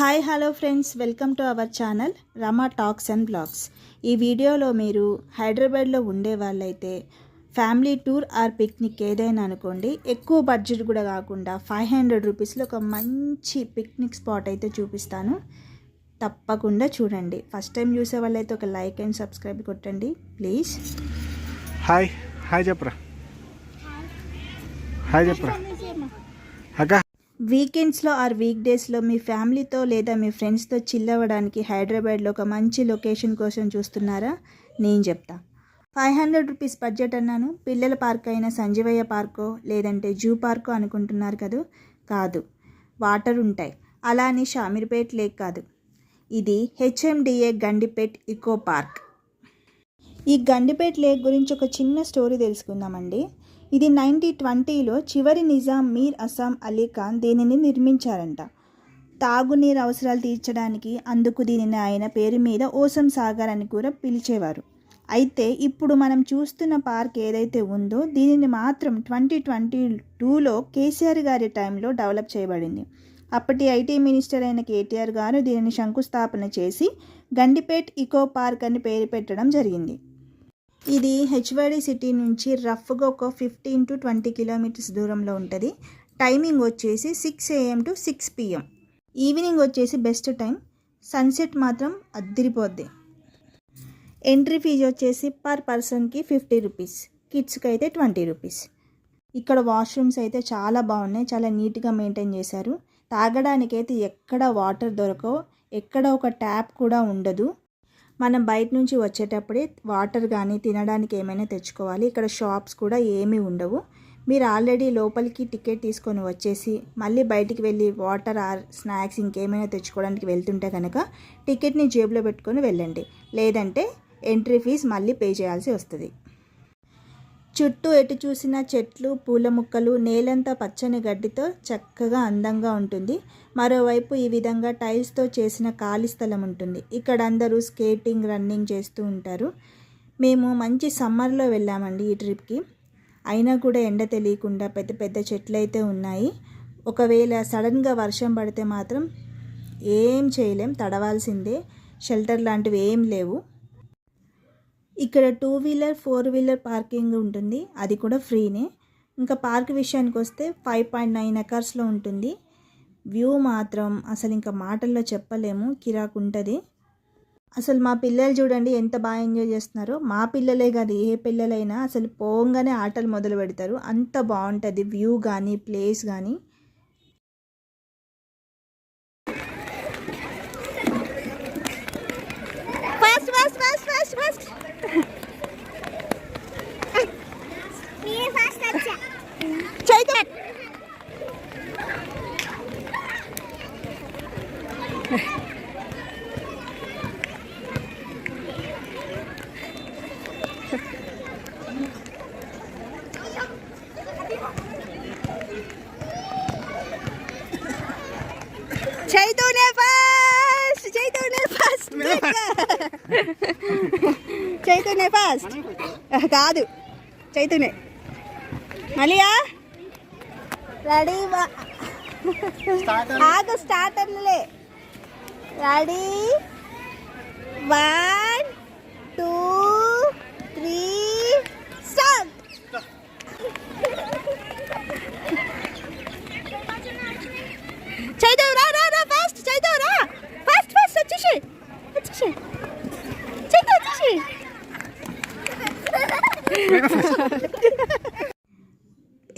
Hi hello friends welcome to our channel Rama talks and blogs ఈ వీడియోలో మీరు హైదరాబాద్లో ఉండే వాళ్ళైతే ఫ్యామిలీ టూర్ ఆర్ పిక్నిక్ ఏదైనా అనుకోండి ఎక్కువ బడ్జెట్ కూడా కాకుండా ఫైవ్ హండ్రెడ్ రూపీస్లో ఒక మంచి పిక్నిక్ స్పాట్ అయితే చూపిస్తాను. తప్పకుండా చూడండి. ఫస్ట్ టైం చూసే వాళ్ళైతే ఒక లైక్ అండ్ సబ్స్క్రైబ్ కొట్టండి ప్లీజ్ హాయ్ హాయ్ చెప్పరా? హాయ్ చెప్పరా? అక్క. వీకెండ్స్లో ఆర్ వీక్ డేస్లో మీ ఫ్యామిలీతో లేదా మీ ఫ్రెండ్స్తో చిల్లవడానికి హైదరాబాద్లో ఒక మంచి లొకేషన్ కోసం చూస్తున్నారా? నేను చెప్తా. ఫైవ్ హండ్రెడ్ రూపీస్ బడ్జెట్ అన్నాను. పిల్లల పార్క్ అయిన సంజీవయ్య పార్కో లేదంటే జూ పార్కో అనుకుంటున్నారు కదూ? కాదు. వాటర్ ఉంటాయి. అలా అని షామీర్పేట్ లేక్ కాదు. ఇది హెచ్ఎండిఏ గండిపేట్ ఇకో పార్క్. ఈ గండిపేట్ లేక్ గురించి ఒక చిన్న స్టోరీ తెలుసుకుందామండి. ఇది నైన్టీ ట్వంటీలో చివరి నిజాం మీర్ అస్సాం అలీ ఖాన్ దీనిని నిర్మించారంట. తాగునీరు అవసరాలు తీర్చడానికి అందుకు దీనిని ఆయన పేరు మీద ఓసం సాగర్ అని కూడా పిలిచేవారు. అయితే ఇప్పుడు మనం చూస్తున్న పార్క్ ఏదైతే ఉందో దీనిని మాత్రం ట్వంటీ ట్వంటీ టూలో కేసీఆర్ గారి టైంలో డెవలప్ చేయబడింది. అప్పటి ఐటీ మినిస్టర్ అయిన కేటీఆర్ గారు దీనిని శంకుస్థాపన చేసి గండిపేట్ ఇకో పార్క్ అని పేరు పెట్టడం జరిగింది. ఇది హెచ్వైడి సిటీ నుంచి రఫ్గా ఒక ఫిఫ్టీన్ టు ట్వంటీ కిలోమీటర్స్ దూరంలో ఉంటుంది. టైమింగ్ వచ్చేసి six AM to six PM. Evening వచ్చేసి బెస్ట్ టైం. సన్సెట్ మాత్రం అద్దిరిపోద్ది. ఎంట్రీ ఫీజు వచ్చేసి పర్ పర్సన్కి ఫిఫ్టీ రూపీస్. కిడ్స్కి అయితే ట్వంటీ రూపీస్. ఇక్కడ వాష్రూమ్స్ అయితే చాలా బాగున్నాయి. చాలా నీట్గా మెయింటైన్ చేశారు. తాగడానికైతే ఎక్కడ వాటర్ దొరకవు. ఎక్కడ ఒక ట్యాప్ కూడా ఉండదు. మనం బయట నుంచి వచ్చేటప్పుడే వాటర్ కానీ తినడానికి ఏమైనా తెచ్చుకోవాలి. ఇక్కడ షాప్స్ కూడా ఏమీ ఉండవు. మీరు ఆల్రెడీ లోపలికి టికెట్ తీసుకొని వచ్చేసి మళ్ళీ బయటికి వెళ్ళి వాటర్ ఆర్ స్నాక్స్ ఇంకేమైనా తెచ్చుకోవడానికి వెళ్తుంటే కనుక టికెట్ని జేబులో పెట్టుకొని వెళ్ళండి. లేదంటే ఎంట్రీ ఫీజ్ మళ్ళీ పే చేయాల్సి వస్తుంది. చుట్టూ ఎటు చూసిన చెట్లు పూల మొక్కలు నేలంతా పచ్చని గడ్డితో చక్కగా అందంగా ఉంటుంది. మరోవైపు ఈ విధంగా టైల్స్తో చేసిన ఖాళీ స్థలం ఉంటుంది. ఇక్కడ అందరూ స్కేటింగ్ రన్నింగ్ చేస్తూ ఉంటారు. మేము మంచి సమ్మర్లో వెళ్ళామండి ఈ ట్రిప్కి అయినా కూడా ఎండ తెలియకుండా పెద్ద పెద్ద చెట్లు అయితే ఉన్నాయి. ఒకవేళ సడన్గా వర్షం పడితే మాత్రం ఏం చేయలేం తడవాల్సిందే. షెల్టర్ లాంటివి ఏం లేవు. ఇక్కడ two wheeler four wheeler parking ఉంటుంది. అది కూడా ఫ్రీనే. ఇంకా పార్క్ విషయానికి వస్తే ఫైవ్ పాయింట్ నైన్ ఎకర్స్లో ఉంటుంది. వ్యూ మాత్రం అసలు ఇంకా మాటల్లో చెప్పలేము. కిరాకు ఉంటుంది. అసలు మా పిల్లలు చూడండి ఎంత బాగా ఎంజాయ్ చేస్తున్నారో. మా పిల్లలే కాదు ఏ పిల్లలైనా అసలు పోగానే ఆటలు మొదలు పెడతారు. అంత బాగుంటుంది వ్యూ కానీ ప్లేస్ కానీ fast fast fast fast fast Chaitan Chaitanya fast Chaitanya fast Chaitanya fast కాదు. చైతన్య. మలియా? రెడీ ఆగు start అన్నలే ready? One two three start. చైతవ్ రా రా రా ఫాస్ట్ చైతవ్ రా. ఫాస్ట్ ఫాస్ట్ వచ్చేసి వచ్చేసి చైతవ్ వచ్చేసి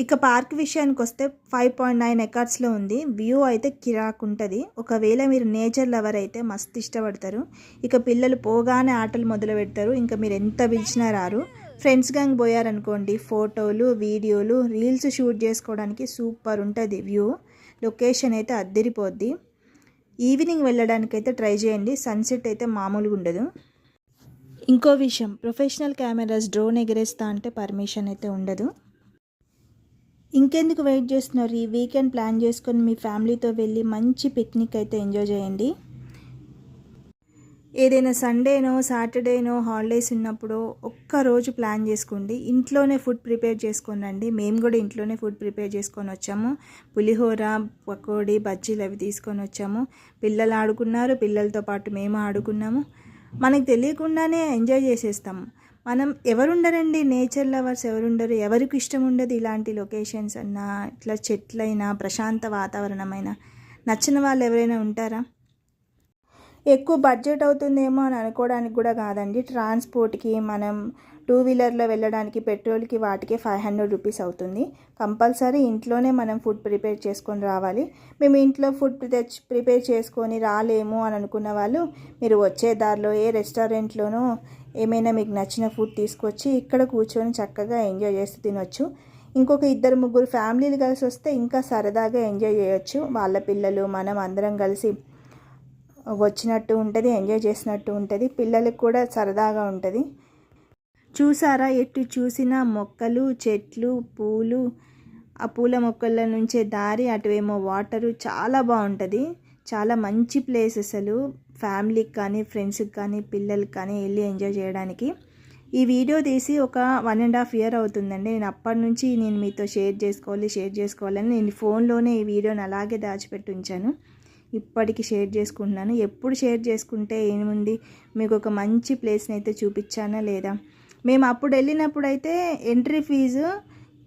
ఇక పార్క్ విషయానికి వస్తే ఫైవ్ పాయింట్ నైన్ ఎకర్స్లో ఉంది. వ్యూ అయితే కిరాక్ ఉంటుంది. ఒకవేళ మీరు నేచర్ లవర్ అయితే మస్తు ఇష్టపడతారు. ఇక పిల్లలు పోగానే ఆటలు మొదలు పెడతారు. ఇంకా మీరు ఎంత పిలిచినా రారు. ఫ్రెండ్స్ గ్యాంగ్ పోయారనుకోండి ఫోటోలు వీడియోలు రీల్స్ షూట్ చేసుకోవడానికి సూపర్ ఉంటుంది వ్యూ. లొకేషన్ అయితే అద్దరిపోద్ది. ఈవినింగ్ వెళ్ళడానికి అయితే ట్రై చేయండి. సన్సెట్ అయితే మామూలుగా ఉండదు ఇంకో విషయం ప్రొఫెషనల్ కెమెరాస్ డ్రోన్ ఎగరేస్తా అంటే పర్మిషన్ అయితే ఉండదు. ఇంకెందుకు వెయిట్ చేస్తున్నారు? ఈ వీకెండ్ ప్లాన్ చేసుకొని మీ ఫ్యామిలీతో వెళ్ళి మంచి పిక్నిక్ అయితే ఎంజాయ్ చేయండి. ఏదైనా సండేనో సాటర్డేనో హాలిడేస్ ఉన్నప్పుడు ఒక్క రోజు ప్లాన్ చేసుకోండి. ఇంట్లోనే ఫుడ్ ప్రిపేర్ చేసుకోనండి మేము కూడా ఇంట్లోనే ఫుడ్ ప్రిపేర్ చేసుకొని వచ్చాము. పులిహోర పకోడీ బజ్జీలు అవి తీసుకొని వచ్చాము. పిల్లలు ఆడుకున్నారు. పిల్లలతో పాటు మేము ఆడుకున్నాము. మనకు తెలియకుండానే ఎంజాయ్ చేసేస్తాం. మనం ఎవరుండరండి? Nature lovers ఎవరుండరు? ఎవరికి ఇష్టం ఉండదు ఇలాంటి లొకేషన్స్ అన్నా ఇట్లా చెట్లైనా ప్రశాంత వాతావరణమైనా? నచ్చిన వాళ్ళు ఎవరైనా ఉంటారా? ఎక్కువ బడ్జెట్ అవుతుందేమో అని అనుకోవడానికి కూడా కాదండి. ట్రాన్స్పోర్ట్కి మనం టూ వీలర్లో వెళ్ళడానికి పెట్రోల్కి వాటికి ఫైవ్ హండ్రెడ్ రూపీస్ అవుతుంది. కంపల్సరీ ఇంట్లోనే మనం ఫుడ్ ప్రిపేర్ చేసుకొని రావాలి. మేము ఇంట్లో ఫుడ్ తెచ్చి ప్రిపేర్ చేసుకొని రాలేము అని అనుకున్న వాళ్ళు మీరు వచ్చే దారిలో ఏ రెస్టారెంట్లోనో ఏమైనా మీకు నచ్చిన ఫుడ్ తీసుకొచ్చి ఇక్కడ కూర్చొని చక్కగా ఎంజాయ్ చేస్తూ తినొచ్చు. ఇంకొక ఇద్దరు ముగ్గురు ఫ్యామిలీలు కలిసి వస్తే ఇంకా సరదాగా ఎంజాయ్ చేయొచ్చు. వాళ్ళ పిల్లలు మనం అందరం కలిసి వచ్చినట్టు ఉంటుంది ఎంజాయ్ చేసినట్టు ఉంటుంది పిల్లలకు కూడా సరదాగా ఉంటుంది. చూసారా ఎటు చూసినా మొక్కలు చెట్లు పూలు ఆ పూల మొక్కల నుంచే దారి అటువేమో వాటరు చాలా బాగుంటుంది. చాలా మంచి ప్లేస్ అసలు ఫ్యామిలీకి కానీ ఫ్రెండ్స్కి కానీ పిల్లలకి కానీ వెళ్ళి ఎంజాయ్ చేయడానికి. ఈ వీడియో తీసి ఒక వన్ అండ్ హాఫ్ ఇయర్ అవుతుందండి. నేను అప్పటి నుంచి నేను మీతో షేర్ చేసుకోవాలి షేర్ చేసుకోవాలని నేను ఫోన్లోనే ఈ వీడియోని అలాగే దాచిపెట్టి ఉంచాను. ఇప్పటికి షేర్ చేసుకుంటున్నాను. ఎప్పుడు షేర్ చేసుకుంటే ఏముంది? మీకు ఒక మంచి ప్లేస్ని అయితే చూపించానా లేదా? మేము అప్పుడు వెళ్ళినప్పుడు అయితే ఎంట్రీ ఫీజు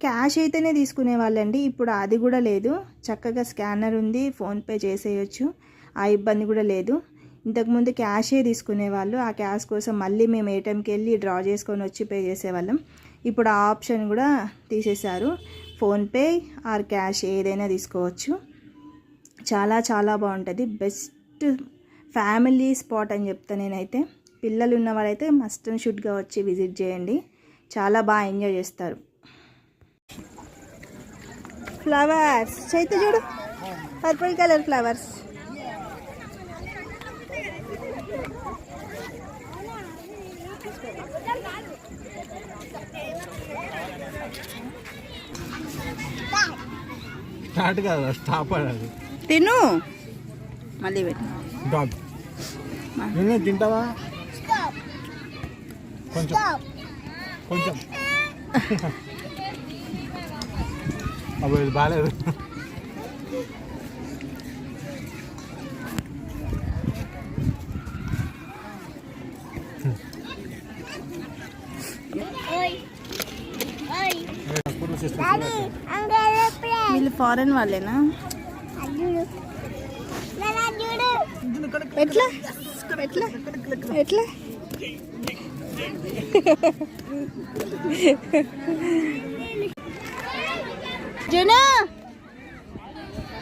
క్యాష్ అయితేనే తీసుకునే వాళ్ళండి ఇప్పుడు అది కూడా లేదు. చక్కగా స్కానర్ ఉంది. ఫోన్పే చేసేయచ్చు. ఆ ఇబ్బంది కూడా లేదు. ఇంతకుముందు క్యాషే తీసుకునేవాళ్ళు. ఆ క్యాష్ కోసం మళ్ళీ మేము ఏటీఎంకి వెళ్ళి డ్రా చేసుకొని వచ్చి పే చేసేవాళ్ళం. ఇప్పుడు ఆ ఆప్షన్ కూడా తీసేశారు. ఫోన్పే ఆర్ క్యాష్ ఏదైనా తీసుకోవచ్చు. చాలా చాలా బాగుంటుంది. బెస్ట్ ఫ్యామిలీ స్పాట్ అని చెప్తా నేనైతే. పిల్లలు ఉన్న వాళ్ళైతే మస్ట్ అండ్ షుడ్గా వచ్చి విజిట్ చేయండి. చాలా బాగా ఎంజాయ్ చేస్తారు. ఫ్లవర్స్. అయితే చూడు. Purple colour flowers. స్టార్ట్ కాదు స్టాప్ అది. తిను. మళ్ళీ పెట్టు. డాగ్ నిన్ను తింటావా? కొంచెం. కొంచెం. అబ్బో ఇది బాగాలేదు వీళ్ళు ఫారెన్ వాళ్ళేనా? ఎట్లా? ఎట్లా? ఎట్లా? జునా!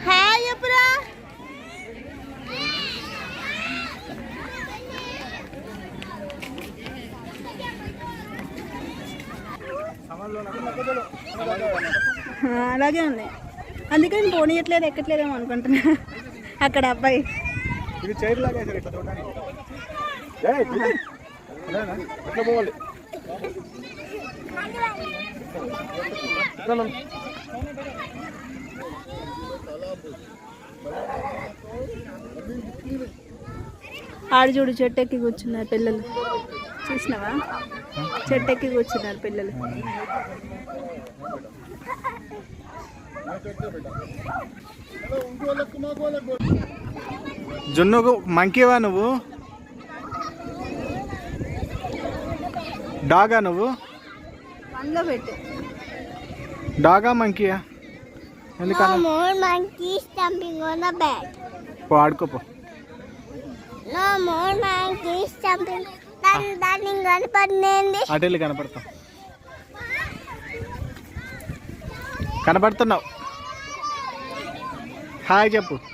హాయ్ చెప్పురా అలాగే ఉంది. అందుకని పోనీయట్లేదు ఎక్కట్లేదేమో అనుకుంటున్నా. అక్కడ అబ్బాయి. ఇది చైర్ లాగా ఇట్లా చూడడానికి? ఇట్లా పోవాలి? ఇట్లా నన్ను. ఆడు చూడు చెట్టు ఎక్కి కూర్చున్నారు పిల్లలు. చూసినావా? చెట్టు ఎక్కి కూర్చున్నారు పిల్లలు. జున్నుకు మంకీవా నువ్వు? డాగా నువ్వు? డాగా మంకీయా? ఎందుకన్నా ఆడుకోపో కనపడతాం. కనపడుతున్నావు. హాయ్ చెప్పు.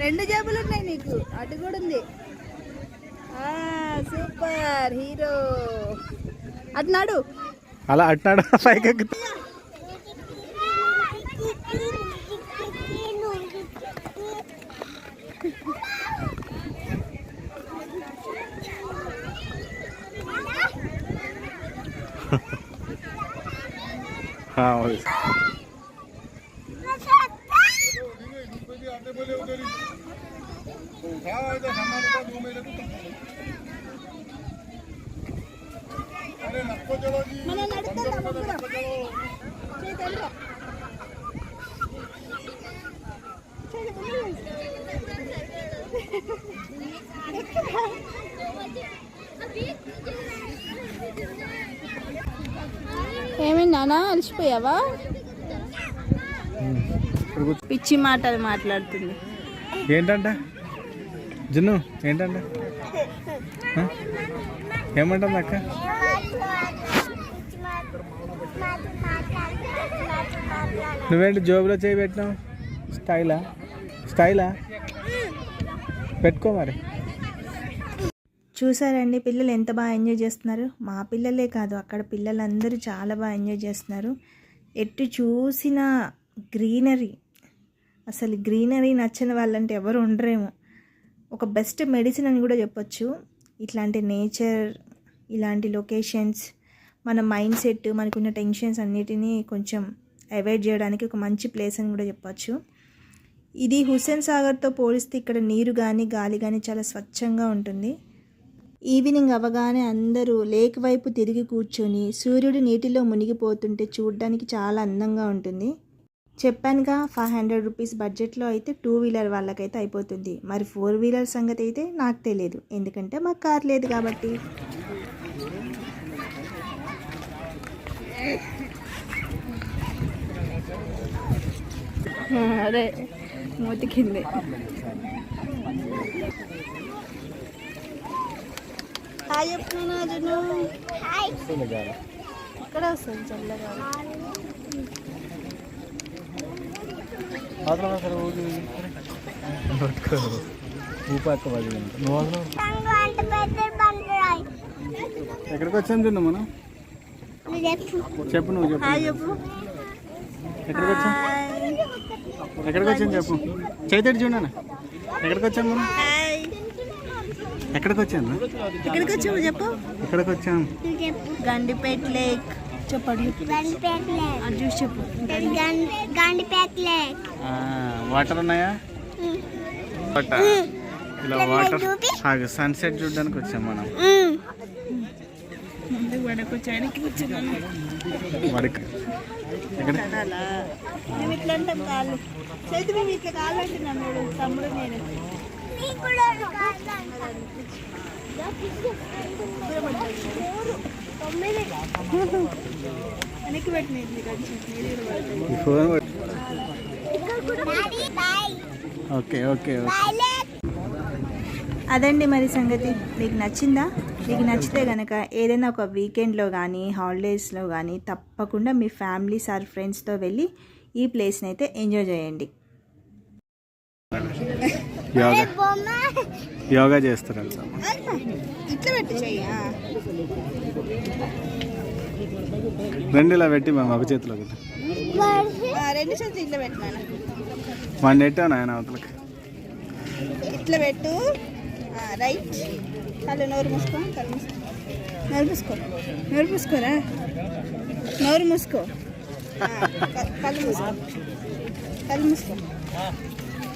రెండు జేబులు ఉన్నాయి నీకు. అటు కూడా ఉంది. ఆ, సూపర్ హీరో. అట్నాడు అలా అట్నాడు పైకి ఎక్కుతా ఏమైంది నానా? అలసిపోయావా? పిచ్చి మాటలు మాట్లాడుతుంది. ఏంటంట? జున్ను ఏంటంట? ఏమంటుంది అక్క? నువ్వేంటి జోబులో చేయి పెట్టినావు? స్టైలా? స్టైలా? పెట్టుకో మరి. చూసారండి పిల్లలు ఎంత బాగా ఎంజాయ్ చేస్తున్నారు? మా పిల్లలే కాదు అక్కడ పిల్లలందరూ చాలా బాగా ఎంజాయ్ చేస్తున్నారు. ఎటు చూసిన గ్రీనరీ. అసలు గ్రీనరీ నచ్చని వాళ్ళంటే ఎవరు ఉండరేమో. ఒక బెస్ట్ మెడిసిన్ అని కూడా చెప్పొచ్చు. ఇట్లాంటి నేచర్ ఇలాంటి లొకేషన్స్ మన మైండ్ సెట్ మనకున్న టెన్షన్స్ అన్నిటినీ కొంచెం అవాయిడ్ చేయడానికి ఒక మంచి ప్లేస్ అని కూడా చెప్పొచ్చు. ఇది హుస్సేన్ సాగర్తో పోలిస్తే ఇక్కడ నీరు కానీ గాలి కానీ చాలా స్వచ్ఛంగా ఉంటుంది. ఈవినింగ్ అవగానే అందరూ లేక్ వైపు తిరిగి కూర్చొని సూర్యుడు నీటిలో మునిగిపోతుంటే చూడడానికి చాలా అందంగా ఉంటుంది. చెప్పానుగా ఫైవ్ హండ్రెడ్ రూపీస్ బడ్జెట్లో అయితే టూ వీలర్ వాళ్ళకైతే అయిపోతుంది. మరి ఫోర్ వీలర్ సంగతి అయితే నాకు తెలియదు. ఎందుకంటే మాకు కార్ లేదు కాబట్టి. అదే మూతికింది. హాయ్ చెప్తున్నా జను హాయ్. ఇక్కడ వస్తుంది చల్లగా. ఎక్కడికి వచ్చాం జున్ను మనం? చెప్పు. చెప్పు నువ్వు చెప్పు. ఎక్కడికి వచ్చాం? ఎక్కడికి వచ్చాం చెప్పు. చైతడి చూడనా ఎక్కడికి వచ్చాం మనం? ఎక్కడికి వచ్చాను ఎక్కడికి వచ్చావు చెప్పు. ఎక్కడికి వచ్చాం గండిపేట లేక్. చెప్పడు. గండిపేట లేక్. అది చూసి చెప్పు. గండిపేట లేక్. వాటర్ ఉన్నాయా? వాటర్. ఇలా వాటర్ సన్సెట్ చూడడానికి వచ్చాం మనం. ఎక్కడ? మేము ఇట్లా అంటాం కాళ్ళు. చేతి మేము ఇట్లా కాళ్ళు అంటున్నాం చూడు తమ్ముడు నేను. వెనక్కి ఫోన్ ఓకే ఓకే. అదండి మరి సంగతి. మీకు నచ్చిందా? మీకు నచ్చితే కనుక ఏదైనా ఒక వీకెండ్లో కానీ హాలిడేస్లో కానీ తప్పకుండా మీ ఫ్యామిలీస్ ఆర్ ఫ్రెండ్స్తో వెళ్ళి ఈ ప్లేస్ని అయితే ఎంజాయ్ చేయండి. యోగా. యోగా చేస్తారు ఇట్లా పెట్టి చెయ్యా రెండు ఇలా పెట్టి మా మగ చేతిలో ఒకటి రెండు చేతులు ఇట్లా పెట్టినాను వన్ నెట్టాను ఆయన అవతలకి. ఇట్లా పెట్టు. రైట్. కళ్ళు నోరు మూసుకో కళ్ళు మూసుకో. నోరు మూసుకో. నోరు మూసుకోరా? నోరు మూసుకో. కళ్ళు మూసుకో. కళ్ళు మూసుకో.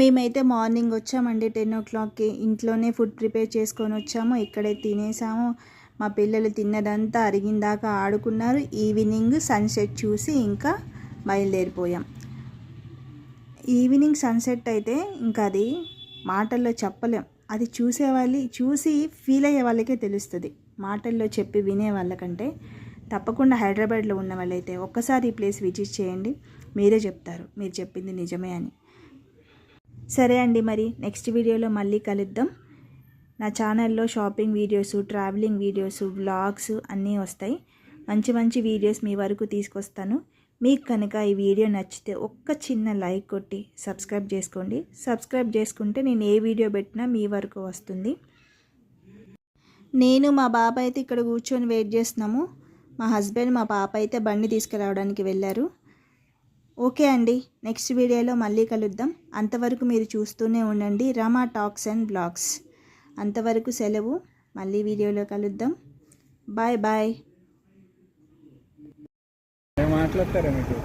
మేమైతే మార్నింగ్ వచ్చామండి టెన్ ఓ క్లాక్కి. ఇంట్లోనే ఫుడ్ ప్రిపేర్ చేసుకొని వచ్చాము. ఇక్కడే తినేసాము. మా పిల్లలు తిన్నదంతా అరిగిందాకా ఆడుకున్నారు. ఈవినింగ్ సన్సెట్ చూసి ఇంకా బయలుదేరిపోయాం. ఈవినింగ్ సన్సెట్ అయితే ఇంకా అది మాటల్లో చెప్పలేం. అది చూసేవాళ్ళు చూసి ఫీల్ అయ్యే వాళ్ళకే తెలుస్తుంది. మాటల్లో చెప్పి వినే వాళ్ళకంటే తప్పకుండా హైదరాబాద్లో ఉన్న వాళ్ళైతే ఒక్కసారి ఈ ప్లేస్ విజిట్ చేయండి. మీరే చెప్తారు. మీరు చెప్పింది నిజమే అని. సరే అండి మరి నెక్స్ట్ వీడియోలో మళ్ళీ కలుద్దాం. నా ఛానల్లో shopping videos travelling videos vlogs అన్నీ వస్తాయి. మంచి మంచి వీడియోస్ మీ వరకు తీసుకొస్తాను. మీకు కనుక ఈ వీడియో నచ్చితే ఒక్క చిన్న లైక్ కొట్టి సబ్స్క్రైబ్ చేసుకోండి. సబ్స్క్రైబ్ చేసుకుంటే నేను ఏ వీడియో పెట్టినా మీ వరకు వస్తుంది. నేను మా బాబా అయితే ఇక్కడ కూర్చొని వెయిట్ చేస్తున్నాము. మా హస్బెండ్ మా పాప అయితే బండి తీసుకురావడానికి వెళ్ళారు. ఓకే అండి. నెక్స్ట్ వీడియోలో మళ్ళీ కలుద్దాం. అంతవరకు మీరు చూస్తూనే ఉండండి రమా టాక్స్ అండ్ బ్లాగ్స్. అంతవరకు సెలవు. మళ్ళీ వీడియోలో కలుద్దాం. Bye bye. ఏం మాట్లాడతారా మీకు?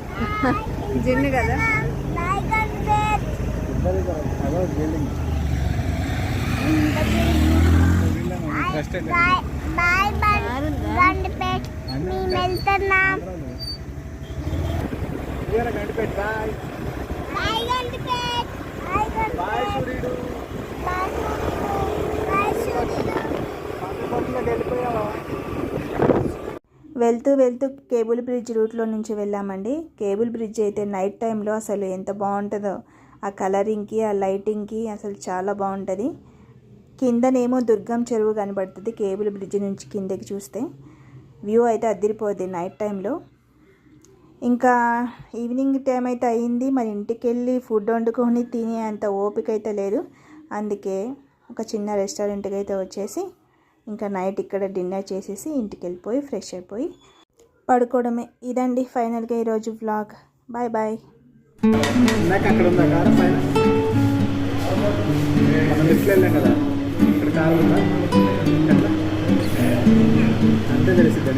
జిన్ను కదా? ఫస్ట్ మేము వెళ్తున్నాం. గంటపేట బాయ్. బాయ్ సూర్యుడు. వెళ్ళిపోయావా? వెళ్తూ వెళ్తూ కేబుల్ బ్రిడ్జ్ రూట్లో నుంచి వెళ్ళామండి. కేబుల్ బ్రిడ్జ్ అయితే నైట్ టైంలో అసలు ఎంత బాగుంటుందో. ఆ కలరింగ్కి ఆ లైటింగ్కి అసలు చాలా బాగుంటుంది. కిందనేమో దుర్గం చెరువు కనబడుతుంది కేబుల్ బ్రిడ్జ్ నుంచి కిందకి చూస్తే. వ్యూ అయితే అదిరిపోద్ది నైట్ టైంలో. ఇంకా ఈవినింగ్ టైం అయితే అయింది మరి ఇంటికి వెళ్ళి ఫుడ్ వండుకొని తినే అంత ఓపిక అయితే లేదు. అందుకే ఒక చిన్న రెస్టారెంట్కి అయితే వచ్చేసి ఇంకా నైట్ ఇక్కడ డిన్నర్ చేసేసి ఇంటికి వెళ్ళిపోయి ఫ్రెష్ అయిపోయి పడుకోవడమే. ఇదండి ఫైనల్గా ఈరోజు వ్లాగ్. Bye bye. కదా. ఇక్కడ కారు ఉందా? అంతే తెలిసింది